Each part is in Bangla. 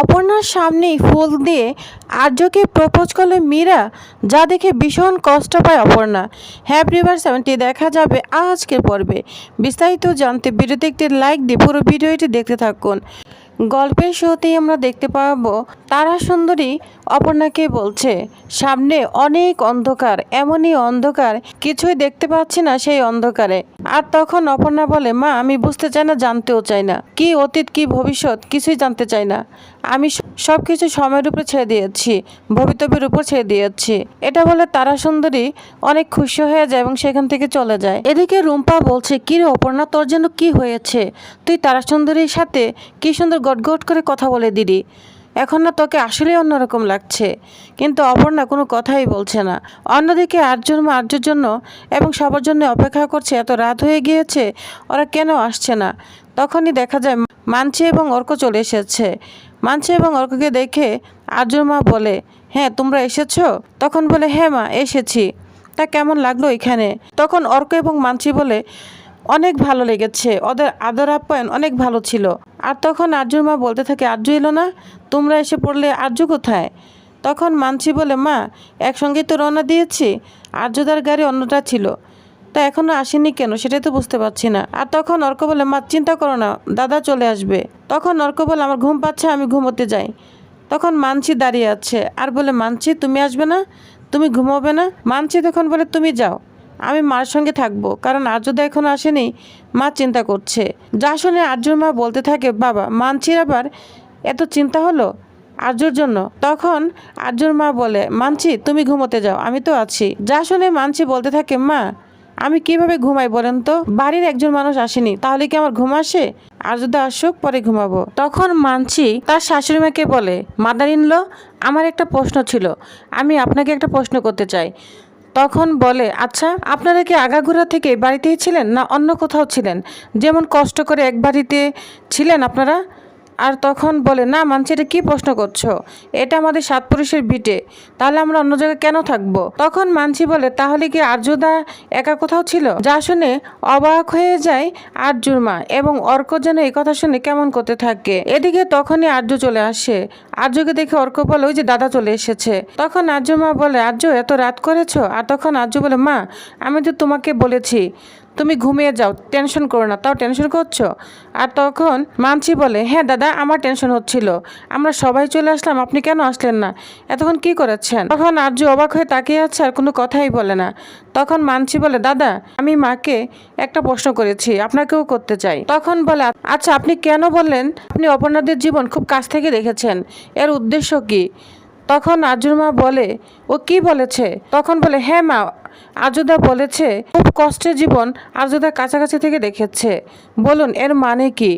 অপর্ণার সামনেই ফুল দিয়ে আর্যকে প্রপোজ করল মীরা, যা দেখে ভীষণ কষ্ট পায় অপর্ণা। হ্যাপ রিভার সেভেনটি, দেখা যাবে আজকের পর্বে। বিস্তারিত জানতে ভিডিওতে একটি লাইক দিয়ে পুরো ভিডিওটি দেখতে থাকুন। গল্পের শুরুতেই আমরা দেখতে পাবো, তারা সুন্দরী অপর্ণাকে বলছে, সামনে অনেক অন্ধকার, এমনই অন্ধকার, কিছুই দেখতে পাচ্ছি না সেই অন্ধকারে। আর তখন অপর্ণা বলে, মা, আমি বুঝতে চাই না, জানতেও চাই না। কি অতীত, কি ভবিষ্যৎ, কিছুই জানতে চাই না। আমি সব কিছু সময়ের উপরে ছেড়ে দিয়েছি, ভবিতব্যের উপর ছেড়ে দিয়েছি। এটা বলে তারা সুন্দরী অনেক খুশি হয়ে যায় এবং সেখান থেকে চলে যায়। এদিকে রুম্পা বলছে, কি রে অপর্ণা, তোর জন্য কি হয়েছে? তুই তারা সুন্দরীর সাথে কি সুন্দর গটগট করে কথা বলে দিলি? এখন না তোকে আসলেই অন্যরকম লাগছে। কিন্তু অপর্ণা কোনো কথাই বলছে না। অন্যদিকে আর্যর মা আর্যর জন্য এবং সবার জন্য অপেক্ষা করছে, এত রাত হয়ে গিয়েছে, ওরা কেন আসছে না? তখনই দেখা যায় মানছি এবং অর্ক চলে এসেছে। মানছি এবং অর্ককে দেখে আর্যর মা বলে হ্যাঁ তোমরা এসেছ? তখন বলে হ্যাঁ মা, এসেছি। তা কেমন লাগল এখানে? তখন অর্ক এবং মানছি বলে, অনেক ভালো লেগেছে। ওদের আদর আপ্যায়ন অনেক ভালো ছিল। আর তখন আর্যর মা বলতে থাকে, আর্য এলো না? তোমরা এসে পড়লে আর্য কোথায়? তখন মানছি বলে, মা, একসঙ্গে তো রওনা দিয়েছি। আর্যদার গাড়ি অন্যটা ছিল। তা এখনও আসেনি কেন সেটাই তো বুঝতে পারছি না। আর তখন অর্ক বলে, মা, চিন্তা করো না, দাদা চলে আসবে। তখন অর্ক বলে, আমার ঘুম পাচ্ছে, আমি ঘুমোতে যাই। তখন মানছি দাঁড়িয়ে আছে, আর বলে, মানছি, তুমি আসবে না? তুমি ঘুমোবে না? মানছি তখন বলে, তুমি যাও, আমি মার সঙ্গে থাকব, কারণ আর্যদা এখনও আসেনি, মা চিন্তা করছে। যা শুনে আর্যর মা বলতে থাকে, বাবা, মানছির আবার এত চিন্তা হলো আর্যর জন্য? তখন আর্যর মা বলে, মানছি, তুমি ঘুমোতে যাও, আমি তো আছি। যা শুনে মানছি বলতে থাকে, মা আমি কীভাবে ঘুমাই বলেন তো? বাড়ির একজন মানুষ আসেনি, তাহলে কি আমার ঘুম আসে? আর যদি আসুক, পরে ঘুমাবো। তখন মানছি তার শাশুড়ি মাকে বলে, মাদার ইনলো আমার একটা প্রশ্ন ছিল, আমি আপনাকে একটা প্রশ্ন করতে চাই। তখন বলে আচ্ছা আপনারা কি আগাগোড়া থেকে বাড়িতেই ছিলেন না অন্য কোথাও ছিলেন? যেমন কষ্ট করে এক বাড়িতে ছিলেন আপনারা? আর তখন বলে, না, মানছি, এটা কী প্রশ্ন করছ? এটা আমাদের সাত পুরুষের ভিটে তাহলে আমরা অন্য জায়গায় কেন থাকব? তখন মানছি বলে, তাহলে কি আর্যদা একা কোথাও ছিল? যা শুনে অবাক হয়ে যায় আর্যুর মা এবং অর্ক যেন এই কথা শুনে কেমন করতে থাকে। এদিকে তখনই আর্য চলে আসে। আর্যকে দেখে অর্ক বলে, ওই যে দাদা চলে এসেছে। তখন আর্য মা বলে, আর্য, এত রাত করেছ? আর তখন আর্য বলে, মা, আমি তো তোমাকে বলেছি, তুমি ঘুমিয়ে যাও, টেনশন করো না। তাও টেনশন করছ? আর তখন মানছি বলে হ্যাঁ দাদা, আমার টেনশন হচ্ছিল। আমরা সবাই চলে আসলাম, আপনি কেন আসলেন না? এতক্ষণ কি করেছেন? তখন আর্য অবাক হয়ে তাকিয়ে আছে আর কোনো কথাই বলে না। তখন মানছি বলে, দাদা, আমি মাকে একটা প্রশ্ন করেছি, আপনাকেও করতে চাই। তখন বলে আচ্ছা আপনি কেন বললেন? আপনি অপর্ণাদের জীবন খুব কাছ থেকে দেখেছেন। এর উদ্দেশ্য কি? তখন আজুর মা বলে, ও কি বলেছে? তখন বলে হ্যাঁ মা আর্যদা বলেছে, খুব কষ্টের জীবন আর্যদা কাছাকাছি থেকে দেখেছে। বলুন, এর মানে কি?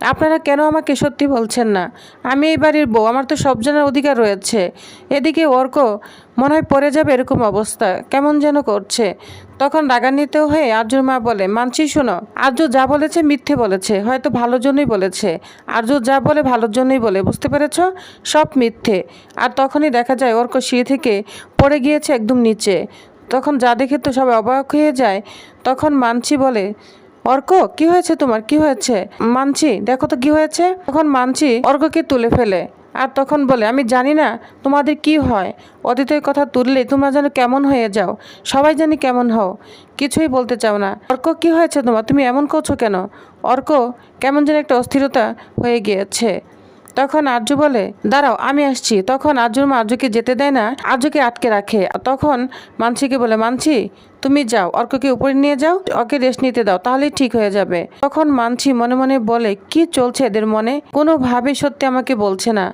আপনারা কেন আমাকে সত্যি বলছেন না? আমি এই বাড়ির বউ, আমার তো সব জানার অধিকার রয়েছে। এদিকে অর্ক, মনে হয় পড়ে যাবে এরকম অবস্থা। কেমন যেন করছে। তখন রাগান্বিত হয়ে আর্যর মা বলে, মানছি, শোনো, আর্য যা বলেছে মিথ্যে বলেছে, হয়তো ভালোর জন্যই বলেছে। আর্য যা বলে ভালোর জন্যই বলে, বুঝতে পেরেছ? সব মিথ্যে। আর তখনই দেখা যায় অর্ক সিঁড়ি থেকে পড়ে গিয়েছে একদম নিচে। তখন যা দেখে তো সবাই অবাক হয়ে যায়। তখন মানছি বলে অর্ক, কি হয়েছে তোমার? কি হয়েছে? মানছি, দেখো তো কি হয়েছে। তখন মানছি, অর্ককে তুলে ফেলে। আর তখন বলে, আমি জানি না তোমাদের কি হয়। অতীতের কথা তুললে তোমরা যেন কেমন হয়ে যাও। সবাই জানি কেমন হও। কিছুই বলতে চাও না। অর্ক, কি হয়েছে তোমার? তুমি এমন করছ কেন? অর্ক, কেমন যেন একটা অস্থিরতা হয়ে গিয়েছে। তখন আর্য বলে, দাঁড়াও, আমি আসছি। তখন আর্যুর মা আর্যকে যেতে দেয় না, আর্যকে আটকে রাখে। তখন মানসিকে বলে মানছি তুমি যাও, অর্ককে উপরে নিয়ে যাও ওকে রেস্ট নিতে দাও, তাহলেই ঠিক হয়ে যাবে। তখন মানছি মনে মনে বলে, কি চলছে এদের মনে? কোনোভাবে সত্যি আমাকে বলছে না।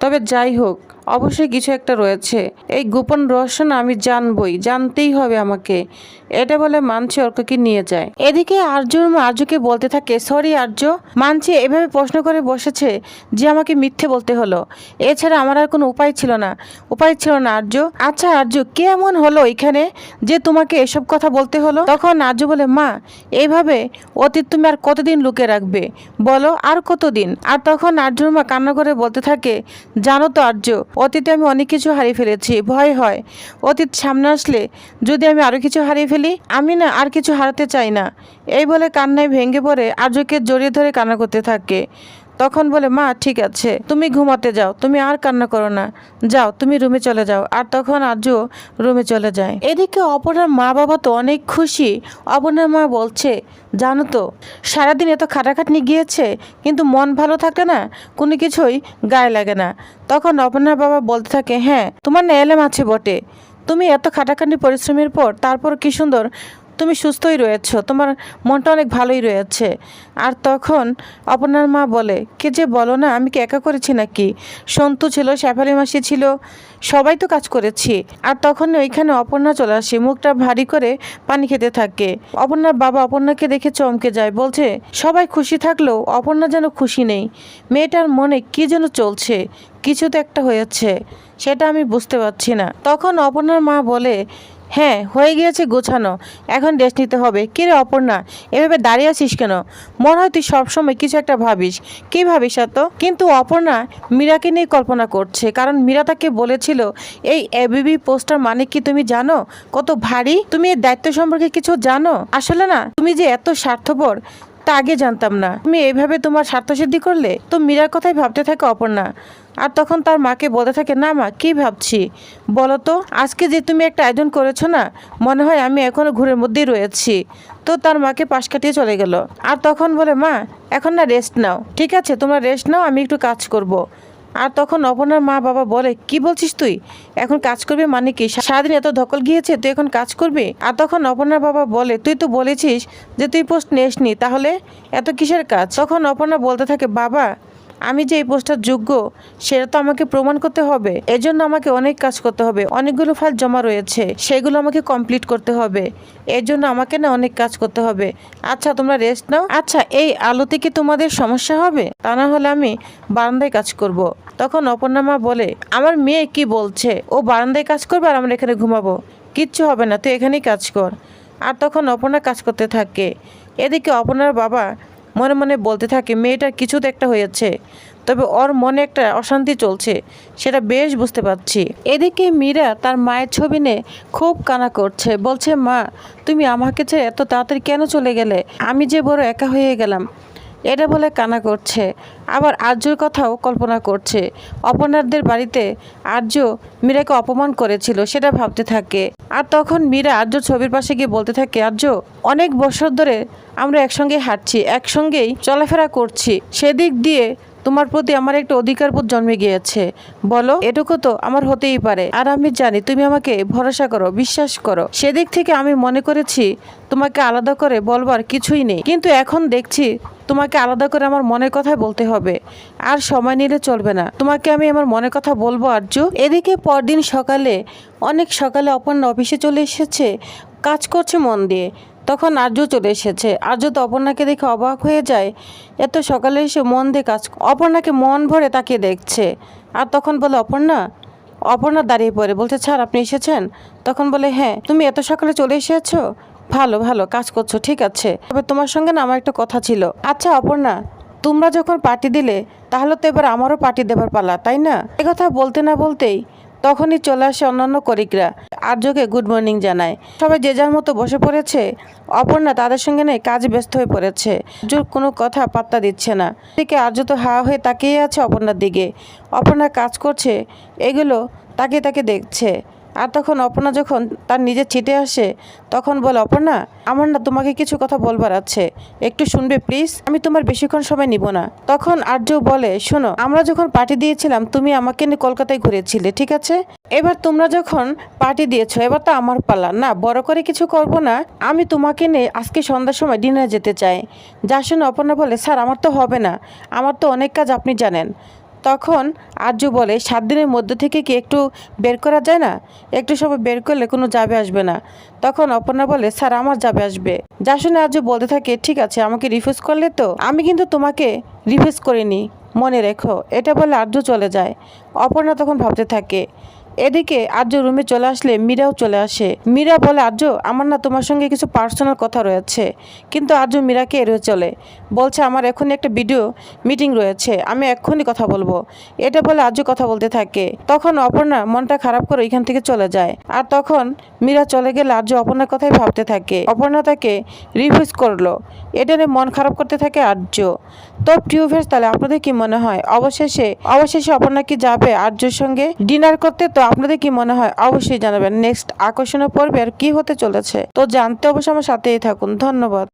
তবে যাই হোক অবশ্যই কিছু একটা রয়েছে। এই গোপন রহস্য না আমি জানবই, জানতেই হবে আমাকে। এটা বলে মানছি অর্ককে নিয়ে যায়। এদিকে আর্য আর্যকে বলতে থাকে, সরি আর্য, মানছি এভাবে প্রশ্ন করে বসেছে যে আমাকে মিথ্যে বলতে হলো। এছাড়া আমার আর কোনো উপায় ছিল না। উপায় ছিল না আর্য আচ্ছা আর্য, কে এমন হলো এখানে যে তোমাকে এসব কথা বলতে হলো? তখন আর্য বলে, মা এইভাবে অতীত তুমি আর কতদিন লুকে রাখবে? বলো, আর কতদিন? আর তখন আর্যর মা কান্না করে বলতে থাকে, জানো তো আর্য অতীতে আমি অনেক কিছু হারিয়ে ফেলেছি, ভয় হয়। অতীত সামনে আসলে যদি আমি আরও কিছু হারিয়ে ফেলি, আমি না আর কিছু হারাতে চাই না। এই বলে কান্নায় ভেঙে পড়ে আর্যকে জড়িয়ে ধরে কান্না করতে থাকে। তখন বলে, মা, ঠিক আছে, তুমি ঘুমাতে যাও, তুমি আর কান্না করো না। যাও, তুমি রুমে চলে যাও। আর তখন আর্য রুমে চলে যায়। এদিকে অপর্ণার মা বাবা তো অনেক খুশি। অপর্ণার মা বলছে, জানো তো, সারাদিন এত খাটাখাটনি গিয়েছে, কিন্তু মন ভালো থাকে না, কোনো কিছুই গায়ে লাগে না। তখন অপর্ণার বাবা বলতে থাকে হ্যাঁ তোমার না আছে বটে। তুমি এত খাটাখাটনি পরিশ্রমের পর, তারপর কি সুন্দর তুমি সুস্থই রয়েছো, তোমার মনটা অনেক ভালোই রয়েছে। আর তখন অপর্ণার মা বলে, কে যে বলো না, আমি কি একা করেছি নাকি? সন্তু ছিল, শেফালি মাসি ছিল, সবাই তো কাজ করেছি। আর তখন ওইখানে অপর্ণা চলে আসে, মুখটা ভারী করে পানি খেতে থাকে। অপর্ণার বাবা অপর্ণাকে দেখে চমকে যায়, বলছে, সবাই খুশি থাকলেও অপর্ণা যেন খুশি নেই। মেয়েটার মনে কি যেন চলছে, কিছু তো একটা হয়েছে, সেটা আমি বুঝতে পারছি না। তখন অপর্ণার মা বলে হ্যাঁ হয়ে গিয়েছে গোছানো। এখন রেস্ট নিতে হবে। কে রে অপর্ণা, এভাবে দাঁড়িয়ে আছিস কেন? মনে হয় তুই সবসময় কিছু একটা ভাবিস। কি ভাবিস এত? কিন্তু অপর্ণা মীরাকে নিয়ে কল্পনা করছে, কারণ মীরা তাকে বলেছিল, এই এবিবি পোস্টার মানে কি তুমি জানো? কত ভারী? তুমি এর দায়িত্ব সম্পর্কে কিছু জানো? আসলে না, তুমি যে এত স্বার্থপর তা আগে জানতাম না। তুমি এইভাবে তোমার স্বার্থসিদ্ধি করলে তো মীরার কথাই ভাবতে থাকে অপর্ণা। আর তখন তার মাকে বলতে থাকে, না মা, কি ভাবছি? বলো তো, আজকে যে তুমি একটা আয়োজন করেছ না, মনে হয় আমি এখনও ঘুরের মধ্যেই রয়েছি। তো তার মাকে পাশ কাটিয়ে চলে গেল। আর তখন বলে, মা, এখন না রেস্ট নাও, ঠিক আছে? তোমরা রেস্ট নাও, আমি একটু কাজ করব। আর তখন অপনার মা বাবা বলে, কি বলছিস তুই? এখন কাজ করবে মানে কি? সারাদিন এত ধকল গিয়েছে, তুই এখন কাজ করবি? আর তখন অপনার বাবা বলে, তুই তো বলেছিস যে তুই পোস্ট নেসনি, তাহলে এত কিসের কাজ? তখন অপনা বলতে থাকে, বাবা আমি যে এই পোস্টার যোগ্য, সেটা তো আমাকে প্রমাণ করতে হবে। এজন্য আমাকে অনেক কাজ করতে হবে। অনেকগুলো ফাইল জমা রয়েছে। সেগুলো আমাকে কমপ্লিট করতে হবে। এর জন্য আমাকে না অনেক কাজ করতে হবে। আচ্ছা তোমরা রেস্ট নাও। আচ্ছা এই আলোতে কি তোমাদের সমস্যা হবে? তা না হলে আমি বারান্দায় কাজ করব। তখন অপর্ণা মা বলে, আমার মেয়ে কি বলছে? ও বারান্দায় কাজ করবে আর আমরা এখানে ঘুমাবো। কিচ্ছু হবে না, তুই এখানেই কাজ কর। আর তখন অপর্ণা কাজ করতে থাকে। এদিকে অপর্ণার বাবা মনে মনে বলতে থাকে, মেয়েটার কিছু তো একটা হয়েছে, তবে ওর মনে একটা অশান্তি চলছে, সেটা বেশ বুঝতে পারছি। এদিকে মীরা তার মায়ের ছবি নিয়ে খুব কানা করছে, বলছে, মা, তুমি আমাকে ছেড়ে এত তাড়াতাড়ি কেন চলে গেলে? আমি যে বড় একা হয়ে গেলাম। এটা বলে কানা করছে। আবার আর্যর কথাও কল্পনা করছে। অপনারদের বাড়িতে আর্য মীরাকে অপমান করেছিল, সেটা ভাবতে থাকে। আর তখন মীরা আর্য ছবির পাশে গিয়ে বলতে থাকে, আর্য, অনেক বছর ধরে আমরা একসঙ্গে হাঁটছি, একসঙ্গেই চলাফেরা করছি। সেদিক দিয়ে তোমার প্রতি আমার একটা অধিকারবোধ জন্মে গিয়েছে। বলো, এটুকু তো আমার হতেই পারে। আর আমি জানি তুমি আমাকে ভরসা করো, বিশ্বাস করো। সেদিক থেকে আমি মনে করেছি তোমাকে আলাদা করে বলবার কিছুই নেই। কিন্তু এখন দেখছি তোমাকে আলাদা করে আমার মনের কথাই বলতে হবে। আর সময় নিলে চলবে না। তোমাকে আমি আমার মনের কথা বলব আর্য এদিকে পরদিন সকালে, অনেক সকালে অপর্ণা অফিসে চলে এসেছে। কাজ করছে মন দিয়ে। তখন আর্য চলে এসেছে। আর্য তো অপর্ণাকে দেখে অবাক হয়ে যায়। এত সকালে এসে মন দিয়ে কাজ অপর্ণাকে মন ভরে তাকে দেখছে। আর তখন বলে, অপর্ণা? অপর্ণা দাঁড়িয়ে পড়ে, বলছে স্যার আপনি এসেছেন? তখন বলে হ্যাঁ তুমি এত সকালে চলে এসেছ? ভালো ভালো, কাজ করছ, ঠিক আছে। তবে তোমার সঙ্গে না আমার একটা কথা ছিল। আচ্ছা অপর্ণা, তোমরা যখন পার্টি দিলে, তাহলে তো এবার আমারও পার্টি দেবার পালা, তাই না? কথা বলতে না বলতেই তখনই চলে আসে অন্যান্য করিকরা আর্যকে গুড মর্নিং জানায়। সবাই যে যার মতো বসে পড়েছে, অপর্ণা তাদের সঙ্গে নেই কাজ ব্যস্ত হয়ে পড়েছে। আর্যুর কোনো কথা পাত্তা দিচ্ছে না। এদিকে আর্য তো হা হয়ে তাকিয়ে আছে অপর্ণার দিকে। অপর্ণা কাজ করছে, এগুলো তাকে তাকে দেখছে। আর তখন অপর্ণা যখন তার নিজের ছিটে আসে, তখন বলে, অপর্ণা, আমার না তোমাকে কিছু কথা বলবার আছে। একটু শুনবে প্লিজ আমি তোমার বেশিক্ষণ সময় নিব না। তখন আর্য বলে, শোনো, আমরা যখন পার্টি দিয়েছিলাম, তুমি আমাকে নিয়ে কলকাতায় ঘুরেছিলে, ঠিক আছে? এবার তোমরা যখন পার্টি দিয়েছ, এবার তো আমার পালা। না, বড় করে কিছু করব না। আমি তোমাকে নিয়ে আজকে সন্ধ্যার সময় ডিনার যেতে চাই। যার শুনে অপর্ণা বলে, স্যার, আমার তো হবে না। আমার তো অনেক কাজ আপনি জানেন। তখন আর্য বলে, সাত দিনের মধ্যে থেকে কি একটু বের করা যায় না? একটু সময় বের করলে কোনো যাবে আসবে না। তখন অপর্ণা বলে, স্যার, আমার যাবে আসবে। যা শুনে আর্য বলতে থাকে, ঠিক আছে, আমাকে রিফিউজ করলে তো? আমি কিন্তু তোমাকে রিফিউজ করিনি, মনে রেখো। এটা বলে আর্য চলে যায়। অপর্ণা তখন ভাবতে থাকে এদিকে আর্য রুমে চলে আসলে মীরাও চলে আসে। মীরা বলে, আর্য, আমার না তোমার সঙ্গে কিছু পার্সোনাল কথা রয়েছে। কিন্তু আর্য মীরাকে এড়িয়ে চলে। বলছে, আমার এখনই একটা ভিডিও মিটিং রয়েছে, আমি এক্ষুনি কথা বলব। এটা বলে আর্য কথা বলতে থাকে। তখন অপর্ণা মনটা খারাপ করে এখান থেকে চলে যায়। আর তখন মীরা চলে গেলে আর্য অপর্ণার কথাই ভাবতে থাকে। অপর্ণা তাকে রিভিউজ করল। এটা নিয়ে মন খারাপ করতে থাকে আর্য। তো টিউভেস তাহলে আপনাদের কি মনে হয়? অবশেষে অবশেষে অপর্ণা কি যাবে আর্যর সঙ্গে? ডিনার করতে তো আপনাদের কি মনে হয়? অবশ্যই জানাবেন। নেক্সট আকর্ষণীয় পর্বে আর কি হতে চলেছে? তো জানতে অবশ্যই আমার সাথেই থাকুন। ধন্যবাদ।